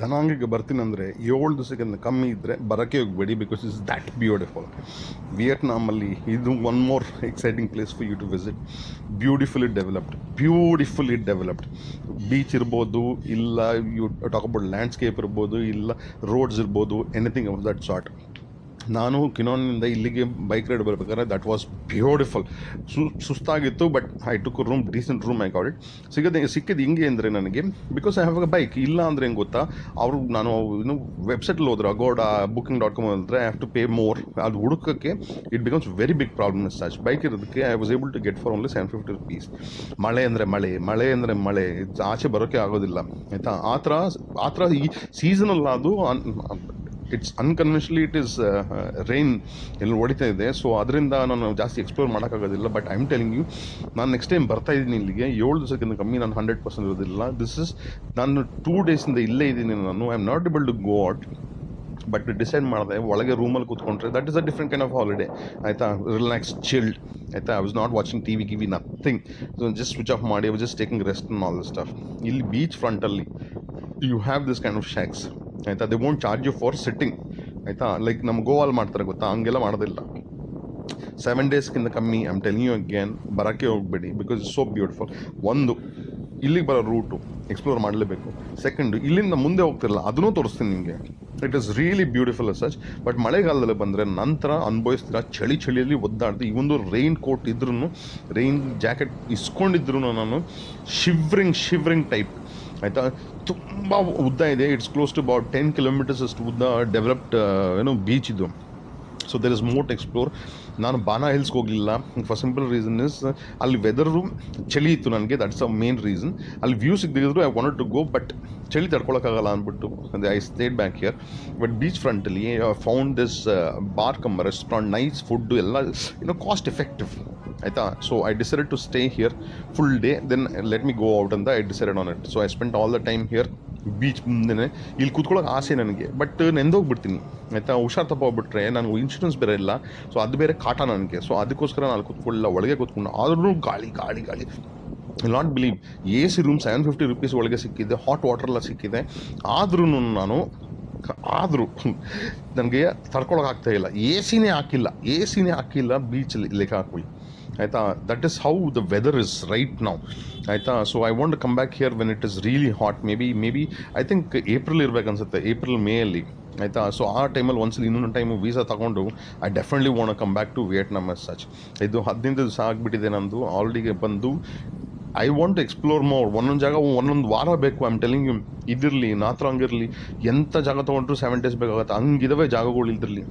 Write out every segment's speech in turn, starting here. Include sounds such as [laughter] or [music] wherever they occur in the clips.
ದನಾಂಗಿಗೆ ಬರ್ತೀನಂದರೆ ಏಳು ದಿವಸಕ್ಕಿಂತ ಕಮ್ಮಿ ಇದ್ದರೆ ಬರೋಕ್ಕೆ ಹೋಗಬೇಡಿ ಬಿಕಾಸ್ ಇಸ್ ದ್ಯಾಟ್ ಬ್ಯೂಟಿಫುಲ್ ವಿಯೆಟ್ನಾಮಲ್ಲಿ ಇದು one more exciting place for you to visit beautifully developed beautifully developed beach ಇರ್ಬೋದು, ಇಲ್ಲ ಯು ಟಾಕ್ ಅಬೌಟ್ ಲ್ಯಾಂಡ್ಸ್ಕೇಪ್ ಇರ್ಬೋದು, ಇಲ್ಲ ರೋಡ್ಸ್ ಇರ್ಬೋದು ಎನಿಥಿಂಗ್ ಆಫ್ ದಟ್ ಸಾರ್ಟ್ ನಾನು ಕಿನೋನಿಂದ ಇಲ್ಲಿಗೆ ಬೈಕ್ ರೈಡ್ ಬರಬೇಕಾದ್ರೆ ದಟ್ ವಾಸ್ ಬ್ಯೂಟಿಫುಲ್ ಸು, ಸುಸ್ತಾಗಿತ್ತು but I took room decent room I got it ಸಿಗದೆ ಸಿಕ್ಕಿದ್ದು ಹಿಂಗೆ ಅಂದರೆ ನನಗೆ because I have a bike ಇಲ್ಲ ಅಂದರೆ ಹೆಂಗೆ ಗೊತ್ತಾ? ಅವರು, ನಾನು ಇನ್ನು ವೆಬ್ಸೈಟಲ್ಲಿ ಹೋದ್ರೆ ಅಗೋಡ ಬುಕಿಂಗ್ ಡಾಟ್ ಕಾಮ್ ಅಂದರೆ I have to pay more ಅದು ಹುಡುಕಕ್ಕೆ it becomes very big problem is such bike ಇರೋದಕ್ಕೆ I was able to get for only seven fifty rupees ಮಳೆ ಅಂದರೆ ಮಳೆ ಮಳೆ ಅಂದರೆ ಮಳೆ, ಆಚೆ ಬರೋಕ್ಕೆ ಆಗೋದಿಲ್ಲ, ಆಯಿತಾ? ಆ ಥರ ಆ ಥರ ಈ ಸೀಸನಲ್ಲ ಅದು it's unconventionally it is rain ಎಲ್ಲಿ ಹೊಡಿತಾ ಇದೆ. ಸೊ ಅದರಿಂದ ನಾನು ಜಾಸ್ತಿ ಎಕ್ಸ್ಪ್ಲೋರ್ ಮಾಡೋಕ್ಕಾಗೋದಿಲ್ಲ. But I am telling you ನಾನು ನೆಕ್ಸ್ಟ್ ಟೈಮ್ ಬರ್ತಾ ಇದ್ದೀನಿ ಇಲ್ಲಿಗೆ. ಏಳು ದಿವಸಕ್ಕಿಂತ ಕಮ್ಮಿ ನಾನು ಹಂಡ್ರೆಡ್ ಪರ್ಸೆಂಟ್ ಇರೋದಿಲ್ಲ. ದಿಸ್ ಇಸ್ ನಾನು ಟೂ ಡೇಸಿಂದ ಇಲ್ಲೇ ಇದ್ದೀನಿ ನಾನು. I am not able to go out but decide ಮಾಡಿದೆ. ಒಳಗೆ ರೂಮಲ್ಲಿ ಕೂತ್ಕೊಂಡ್ರೆ that is a different kind of holiday ಆಯಿತಾ? ರಿಲ್ಯಾಕ್ಸ್ ಚಿಲ್ಡ್ ಆಯಿತಾ? I was not watching T V give nothing so just switch off ಮಾಡಿ I just taking rest all the stuff ಇಲ್ಲಿ beach ಫ್ರಂಟಲ್ಲಿ you have this kind of shacks ಆಯಿತಾ? They won't charge you for sitting ಆಯಿತಾ? Like ನಮ್ಮ ಗೋವಾಲ್ ಮಾಡ್ತಾರೆ ಗೊತ್ತಾ? ಹಂಗೆಲ್ಲ ಮಾಡೋದಿಲ್ಲ. ಸೆವೆನ್ ಡೇಸ್ಗಿಂತ ಕಮ್ಮಿ ಐಮ್ ಟೆಲ್ ಯು ಅಗೇನ್ ಬರೋಕ್ಕೆ ಹೋಗಬೇಡಿ ಬಿಕಾಸ್ ಇಟ್ಸ್ ಸೋ ಬ್ಯೂಟಿಫುಲ್ ಒಂದು, ಇಲ್ಲಿಗೆ ಬರೋ ರೂಟು ಎಕ್ಸ್ಪ್ಲೋರ್ ಮಾಡಲೇಬೇಕು. ಸೆಕೆಂಡು ಇಲ್ಲಿಂದ ಮುಂದೆ ಹೋಗ್ತಿರಲ್ಲ, ಅದನ್ನೂ ತೋರಿಸ್ತೀನಿ ನಿಮಗೆ. It is really beautiful such but ಮಳೆಗಾಲದಲ್ಲಿ ಬಂದರೆ ನಂತರ ಅನುಭವಿಸ್ತೀರಾ? ಚಳಿ ಚಳಿಯಲ್ಲಿ ಒದ್ದಾಡ್ದು ಈ ಒಂದು ರೈನ್ ಕೋಟ್ ಇದ್ರೂ ರೈನ್ ಜಾಕೆಟ್ ಇಸ್ಕೊಂಡಿದ್ರು ನಾನು ಶಿವ್ರಿಂಗ್ ಶಿವ್ರಿಂಗ್ ಟೈಪ್ ಆಯಿತಾ? ತುಂಬ ಉದ್ದ ಇದೆ. It's close to about ten kilometres ಅಷ್ಟು ಉದ್ದ ಡೆವಲಪ್ಡ್ ಏನೋ ಬೀಚ್ ಇದು. So there is more to explore ನಾನು ಬಾನಾ ಹಿಲ್ಸ್ಗೆ ಹೋಗಲಿಲ್ಲ. ಫಾರ್ ಸಿಂಪಲ್ ರೀಸನ್ ಇಸ್ ಅಲ್ಲಿ ವೆದರು ಚಳಿ ಇತ್ತು ನನಗೆ. ದಟ್ಸ್ ಅ ಮೇನ್ ರೀಸನ್ ಅಲ್ಲಿ view ಸಿಗದಿದ್ರು I want to go but ಚಳಿ ತಡ್ಕೊಳಕ್ಕಾಗಲ್ಲ ಅಂದ್ಬಿಟ್ಟು I stayed back here but beach ಫ್ರಂಟಲ್ಲಿ found this bar cum restaurant nice food ಎಲ್ಲ ಇನ್ನೂ ಕಾಸ್ಟ್ ಎಫೆಕ್ಟಿವ್ ಆಯಿತಾ? So I decided to stay here full day then let me go out ಅಂತ I decided on it so I spend all the time here beach ಮುಂದೆ ಇಲ್ಲಿ ಕೂತ್ಕೊಳ್ಳೋಕೆ ಆಸೆ ನನಗೆ. But ನೆಂದೋಗ್ಬಿಡ್ತೀನಿ. ಆಯಿತಾ? ಹುಷಾರು ತಪ್ಪಾಗ್ಬಿಟ್ರೆ ನನಗೆ ಇನ್ಶೂರೆನ್ಸ್ ಬೇರೆ ಇಲ್ಲ. ಸೊ ಅದು ಬೇರೆ ಕಾಟ ನನಗೆ. ಸೊ ಅದಕ್ಕೋಸ್ಕರ ನಾನು ಕೂತ್ಕೊಳ್ಳಿಲ್ಲ, ಒಳಗೆ ಕೂತ್ಕೊಂಡು ಆದ್ರೂ ಗಾಳಿ ಗಾಳಿ ಗಾಳಿ. Not believe A C room seven fifty rupees ಒಳಗೆ ಸಿಕ್ಕಿದೆ ಹಾಟ್ ವಾಟರ್ ಎಲ್ಲ ಸಿಕ್ಕಿದೆ. ಆದ್ರೂ [laughs] ನಾನು ಆದರೂ ನನಗೆ ತಡ್ಕೊಳಕ್ಕಾಗ್ತಾ ಇಲ್ಲ. ಎ ಸಿನೇ ಹಾಕಿಲ್ಲ. ಎ ಸಿನೇ ಹಾಕಿಲ್ಲ ಬೀಚಲ್ಲಿ ಲೆಕ್ಕ ಹಾಕೊಳ್ಳಿ ಆಯಿತಾ? That is how the weather is right ನಾವು ಆಯಿತಾ? So I want come back here when it is really hot may be may be I think April ಇರಬೇಕು ಅನ್ಸುತ್ತೆ. ಏಪ್ರಿಲ್ ಮೇ ಅಲ್ಲಿ. ಆಯಿತಾ? ಸೊ ಆ ಟೈಮಲ್ಲಿ ಒಂದ್ಸಲ ಇನ್ನೊಂದು ಟೈಮು ವೀಸಾ ತಗೊಂಡು I definitely want come back to Vietnam yes such ಇದು ಹದಿನೈದು ದಿವಸ ಆಗಿಬಿಟ್ಟಿದೆ ನಂದು. ಆಲ್ರೆಡಿಗೆ ಬಂದು ಐ ವಾಂಟ್ ಎಕ್ಸ್ಪ್ಲೋರ್ ಮೋರ್ ಒಂದೊಂದು ಜಾಗ, ಒಂದೊಂದು ವಾರ ಬೇಕು ಐಮ್ ಟೆಲಿಂಗ್ ಯು ಇದಿರಲಿ, ನಾತ್ರ ಹಂಗಿರಲಿ. ಎಂಥ ಜಾಗ ತೊಗೊಂಡ್ರು ಸೆವೆನ್ ಡೇಸ್ ಬೇಕಾಗುತ್ತೆ. ಹಂಗಿದಾವೆ ಜಾಗಗಳು ಇದ್ರಲ್ಲಿ.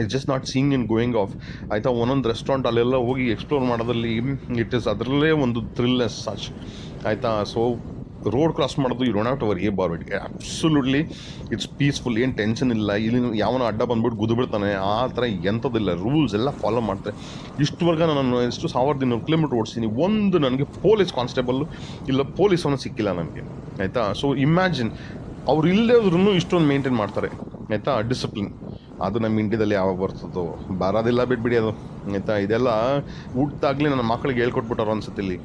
It's just not seeing in going off ಆಯಿತಾ, ಒಂದೊಂದು ರೆಸ್ಟೋರೆಂಟ್ ಅಲ್ಲೆಲ್ಲ ಹೋಗಿ ಎಕ್ಸ್ಪ್ಲೋರ್ ಮಾಡೋದ್ರಲ್ಲಿ ಇಟ್ ಇಸ್ ಅದರಲ್ಲೇ ಒಂದು ಥ್ರಿಲ್ನೆಸ್ ಸಚ್ ಆಯಿತಾ ಸೊ ರೋಡ್ ಕ್ರಾಸ್ ಮಾಡೋದು you don't have to worry about it absolutely it's peaceful ಏನು ಟೆನ್ಷನ್ ಇಲ್ಲ. ಇಲ್ಲಿ ಯಾವನ ಅಡ್ಡ ಬಂದ್ಬಿಟ್ಟು ಗುದ್ಬಿಡ್ತಾನೆ ಆ ಥರ ಎಂಥದ್ದಿಲ್ಲ. ರೂಲ್ಸ್ ಎಲ್ಲ ಫಾಲೋ ಮಾಡ್ತಾರೆ. ಇಷ್ಟುವರೆಗೆ ನಾನು ಎಷ್ಟು ಸಾವಿರದ ಇನ್ನೂರು ಕಿಲೋಮೀಟ್ರ್ ಓಡಿಸ್ತೀನಿ ಒಂದು ನನಗೆ ಪೊಲೀಸ್ ಕಾನ್ಸ್ಟೇಬಲ್ಲು ಇಲ್ಲ ಪೊಲೀಸ್ ಅವನು ಸಿಕ್ಕಿಲ್ಲ ನನಗೆ. ಆಯಿತಾ ಸೊ ಇಮ್ಯಾಜಿನ್ ಅವ್ರು ಇಲ್ಲದೇ ಇಷ್ಟೊಂದು ಮೇಂಟೈನ್ ಮಾಡ್ತಾರೆ. ಆಯಿತಾ ಡಿಸಿಪ್ಲಿನ್ ಅದು ನಮ್ಮ ಇಂಡಿಯಾದಲ್ಲಿ ಯಾವಾಗ ಬರ್ತದೋ. ಬರೋದಿಲ್ಲ ಬಿಟ್ಬಿಡಿ ಅದು. ಆಯಿತಾ? ಇದೆಲ್ಲ ಹುಟ್ಟಾಗಲಿ ನನ್ನ ಮಕ್ಕಳಿಗೆ ಹೇಳ್ಕೊಟ್ಬಿಟ್ಟಾರ ಅನ್ಸುತ್ತೆ ಇಲ್ಲಿ.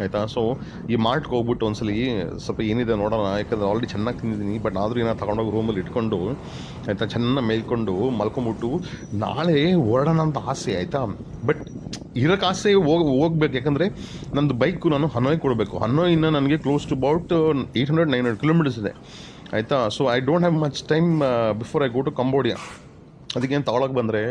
ಆಯಿತಾ? ಸೊ ಈ ಮಾರ್ಟ್ಗೆ ಹೋಗ್ಬಿಟ್ಟು ಒಂದ್ಸಲಿ ಸ್ವಲ್ಪ ಏನಿದೆ ನೋಡೋಣ. ಯಾಕಂದ್ರೆ ಆಲ್ರೆಡಿ ಚೆನ್ನಾಗಿ ತಿಂದಿದ್ದೀನಿ. ಬಟ್ ಆದರೂ ಏನೋ ತಗೊಂಡೋಗಿ ರೂಮಲ್ಲಿ ಇಟ್ಕೊಂಡು, ಆಯಿತಾ? ಚೆನ್ನಾಗಿ ಮೇಲ್ಕೊಂಡು ಮಲ್ಕೊಂಬಿಟ್ಟು ನಾಳೆ ಹೊರಡೋಣ ಅಂತ ಆಸೆ, ಆಯಿತಾ? ಬಟ್ ಇರೋಕ್ಕೆ ಆಸೆ ಹೋಗಿ, ಹೋಗ್ಬೇಕು. ಯಾಕಂದರೆ ನಂದು ಬೈಕು ನಾನು ಹನೋಯ್ ಕೊಡಬೇಕು. ಹನೋಯಿನ ನನಗೆ close to about eight hundred nine hundred kilometres ಇದೆ. ಆಯಿತಾ? So I don't have much time before I go to Cambodia ಅದಕ್ಕೇನು ತಗೊಳಕ್ಕೆ ಬಂದರೆ,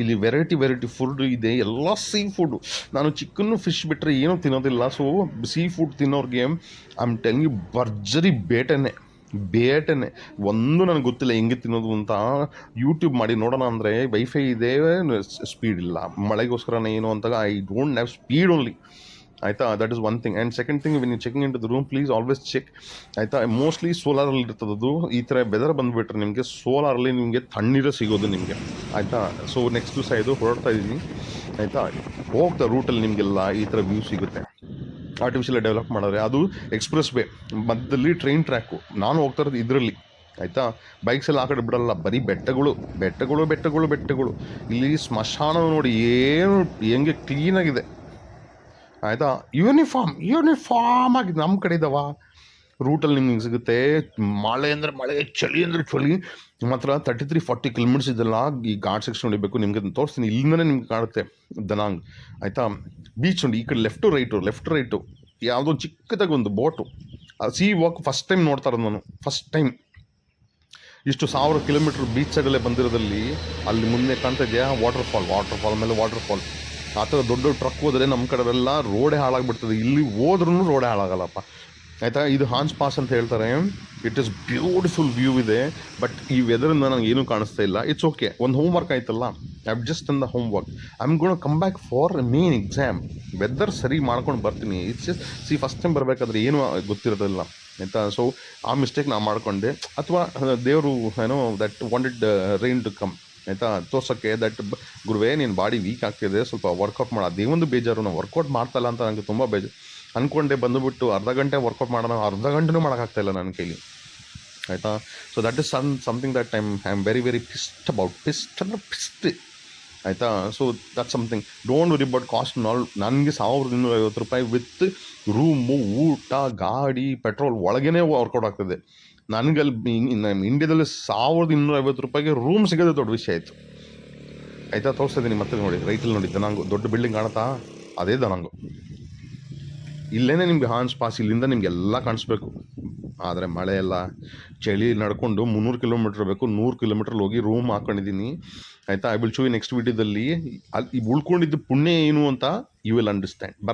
ಇಲ್ಲಿ ವೆರೈಟಿ ವೆರೈಟಿ ಫುಡ್ ಇದೆ, ಎಲ್ಲ ಸೀ ಫುಡ್ಡು ನಾನು ಚಿಕನ್ನು ಫಿಶ್ ಬಿಟ್ಟರೆ ಏನೂ ತಿನ್ನೋದಿಲ್ಲ. ಸೊ ಸೀ ಫುಡ್ ತಿನ್ನೋರಿಗೆ ಐ ಆಮ್ ಟೆಲ್ ಯು ಭರ್ಜರಿ ಬೇಟೆನೆ. ಬೇಟೆನೆ. ಒಂದು ನನಗೆ ಗೊತ್ತಿಲ್ಲ ಹೆಂಗೆ ತಿನ್ನೋದು ಅಂತ. ಯೂಟ್ಯೂಬ್ ಮಾಡಿ ನೋಡೋಣ ಅಂದರೆ ವೈಫೈ ಇದೆ, ಸ್ಪೀಡ್ ಇಲ್ಲ. ಮಳೆಗೋಸ್ಕರನೇ ಏನು ಅಂತ I don't have speed only ಆಯಿತಾ? That is one thing and second thing win checking in to the room please always check ಆಯಿತಾ? ಮೋಸ್ಟ್ಲಿ ಸೋಲಾರಲ್ಲಿ ಇರ್ತದದು ಈ ಥರ ಬೆದರ್ ಬಂದುಬಿಟ್ರೆ ನಿಮಗೆ ಸೋಲಾರಲ್ಲಿ ನಿಮಗೆ ತಣ್ಣೀರೇ ಸಿಗೋದು ನಿಮಗೆ. ಆಯಿತಾ? ಸೊ ನೆಕ್ಸ್ಟ್ ದಿವಸ ಇದು ಹೊರಡ್ತಾ ಇದ್ದೀನಿ ಆಯಿತಾ? ಹೋಗ್ತಾ ರೂಟಲ್ಲಿ ನಿಮಗೆಲ್ಲ ಈ ಥರ ವ್ಯೂ ಸಿಗುತ್ತೆ. ಆರ್ಟಿಫಿಷಿಯಲ್ ಡೆವಲಪ್ ಮಾಡಿದ್ರೆ ಅದು ಎಕ್ಸ್ಪ್ರೆಸ್ ವೇ ಮಧ್ಯದಲ್ಲಿ ಟ್ರೈನ್ ಟ್ರ್ಯಾಕು ನಾನು ಹೋಗ್ತಾ ಇರೋದು ಇದರಲ್ಲಿ. ಆಯಿತಾ? ಬೈಕ್ಸ್ ಎಲ್ಲ ಆ ಕಡೆ ಬಿಡಲ್ಲ. ಬರೀ ಬೆಟ್ಟಗಳು. ಬೆಟ್ಟಗಳು ಬೆಟ್ಟಗಳು ಬೆಟ್ಟಗಳು. ಇಲ್ಲಿ ಸ್ಮಶಾನ ನೋಡಿ ಏನು, ಹೆಂಗೆ ಕ್ಲೀನಾಗಿದೆ ಆಯಿತಾ? ಯೂನಿಫಾರ್ಮ್ ಯೂನಿಫಾರ್ಮ್ ಆಗಿ ನಮ್ಮ ಕಡೆ ಇದ್ದಾವ ರೂಟಲ್ಲಿ ನಿಮ್ಗೆ ಸಿಗುತ್ತೆ. ಮಳೆ ಅಂದರೆ ಮಳೆ, ಚಳಿ ಅಂದರೆ ಚಳಿ. ಮಾತ್ರ ತರ್ಟಿ ತ್ರೀ ಫಾರ್ಟಿ ಕಿಲೋಮೀಟರ್ಸ್ ಇದೆಲ್ಲ ಈ ಘಾಟ್ ಸೆಕ್ಷನ್ ಹೊಡಿಬೇಕು. ನಿಮಗೆ ತೋರಿಸ್ತೀನಿ. ಇಲ್ಲಿಂದನೇ ನಿಮ್ಗೆ ಕಾಣುತ್ತೆ ದನಾಂಗ್ ಆಯಿತಾ? ಬೀಚ್ ನೋಡಿ ಈ ಕಡೆ ಲೆಫ್ಟು ರೈಟು ಲೆಫ್ಟ್ ರೈಟು ಯಾವುದೋ ಚಿಕ್ಕದಾಗಿ ಒಂದು boat sea walk first time ನೋಡ್ತಾ ಇರೋದು ನಾನು. ಫಸ್ಟ್ ಟೈಮ್ ಇಷ್ಟು ಸಾವಿರ ಕಿಲೋಮೀಟ್ರ್ ಬೀಚ್ ಸೈಡಲ್ಲೇ ಬಂದಿರೋದಲ್ಲಿ ಅಲ್ಲಿ ಮುಂದೆ ಕಾಣ್ತಾ ಇದೆಯಾ? ವಾಟರ್ ಫಾಲ್ ವಾಟರ್ ಫಾಲ್ ಮೇಲೆ ವಾಟರ್ ಫಾಲ್ ಆ ಥರ ದೊಡ್ಡ ದೊಡ್ಡ ಟ್ರಕ್ ಹೋದರೆ ನಮ್ಮ ಕಡೆಲ್ಲ ರೋಡೆ ಹಾಳಾಗ್ಬಿಡ್ತದೆ. ಇಲ್ಲಿ ಹೋದ್ರೂ ರೋಡೆ ಹಾಳಾಗಲ್ಲಪ್ಪ. ಆಯಿತಾ? ಇದು ಹಾನ್ಸ್ ಪಾಸ್ ಅಂತ ಹೇಳ್ತಾರೆ. ಇಟ್ ಇಸ್ ಬ್ಯೂಟಿಫುಲ್ ವ್ಯೂ ಇದೆ. ಬಟ್ ಈ ವೆದರಿಂದ ನನಗೆ ಏನೂ ಕಾಣಿಸ್ತಾ ಇಲ್ಲ. ಇಟ್ಸ್ ಓಕೆ ಒಂದು ಹೋಮ್ ವರ್ಕ್ ಆಯ್ತಲ್ಲ? I just in the homework I am gonna come back for main exam weather ಸರಿ ಮಾಡ್ಕೊಂಡು ಬರ್ತೀನಿ. It's just see first time ಬರಬೇಕಾದ್ರೆ ಏನೂ ಗೊತ್ತಿರೋದಿಲ್ಲ. ಆಯಿತಾ? ಸೊ ಆ ಮಿಸ್ಟೇಕ್ ನಾ ಮಾಡಿಕೊಂಡೆ. ಅಥವಾ, ದೇವರು ಏನೋ that wanted rain to come ಆಯಿತಾ? ತೋರ್ಸೋಕ್ಕೆ ದಟ್ ಗುರುವೇ ನಿನ್ನ ಬಾಡಿ ವೀಕ್ ಆಗ್ತಿದೆ, ಸ್ವಲ್ಪ ವರ್ಕೌಟ್ ಮಾಡ. ಅದೇ ಒಂದು ಬೇಜಾರು, ನಾನು ವರ್ಕೌಟ್ ಮಾಡ್ತಲ್ಲ ಅಂತ ನನಗೆ ತುಂಬ ಬೇಜಾರು ಅಂದ್ಕೊಂಡೆ ಬಂದುಬಿಟ್ಟು ಅರ್ಧ ಗಂಟೆ ವರ್ಕೌಟ್ ಮಾಡೋಣ, ಅರ್ಧ ಗಂಟೆನೂ ಮಾಡೋಕ್ಕಾಗ್ತಾಯಿಲ್ಲ ನನ್ನ ಕೈಲಿ. ಆಯಿತಾ? So that is sun something that I'm I am very very pissed about pissed ಅಂದರೆ ಪಿಸ್ಟ್ ಆಯಿತಾ? So that something don't worry but cost ನಾಲ್, ನನಗೆ ಸಾವಿರದ ಇನ್ನೂರ ಐವತ್ತು ರೂಪಾಯಿ ವಿತ್ ರೂಮು ಊಟ, ಗಾಡಿ ಪೆಟ್ರೋಲ್ ಒಳಗೇ ವರ್ಕೌಟ್ ಆಗ್ತದೆ. ನನಗಲ್ಲಿ ನಮ್ಮ ಇಂಡಿಯಾದಲ್ಲಿ ಸಾವಿರದ ಇನ್ನೂರ ಐವತ್ತು ರೂಪಾಯಿಗೆ ರೂಮ್ ಸಿಗೋದೇ ದೊಡ್ಡ ವಿಷಯ ಆಯಿತು. ಆಯಿತಾ? ತೋರಿಸ್ತಾ ಇದ್ದೀನಿ ಮತ್ತೆ ನೋಡಿ ರೈಟಲ್ಲಿ ನೋಡಿ ದನಾಂಗು ದೊಡ್ಡ ಬಿಲ್ಡಿಂಗ್ ಕಾಣುತ್ತಾ? ಅದೇ ದನಾಂಗು ಇಲ್ಲೇನೆ ನಿಮಗೆ ಹಾನ್ಸ್ ಪಾಸ್ ಇಲ್ಲಿಂದ ನಿಮಗೆಲ್ಲ ಕಾಣಿಸ್ಬೇಕು. ಆದರೆ ಮಳೆ ಎಲ್ಲ, ಚಳಿ ನಡ್ಕೊಂಡು ಮುನ್ನೂರು ಕಿಲೋಮೀಟ್ರ್ ಬೇಕು, ನೂರು ಕಿಲೋಮೀಟ್ರಲ್ಲಿ ಹೋಗಿ ರೂಮ್ ಹಾಕೊಂಡಿದ್ದೀನಿ. ಆಯಿತಾ? ಐ ವಿಲ್ ಶೋ ನೆಕ್ಸ್ಟ್ ವೀಡಿಯೋದಲ್ಲಿ ಅಲ್ಲಿ ಉಳ್ಕೊಂಡಿದ್ದು ಪುಣ್ಯ ಏನು ಅಂತ ಯು ವಿಲ್ ಅಂಡರ್ಸ್ಟ್ಯಾಂಡ್ ಬರ್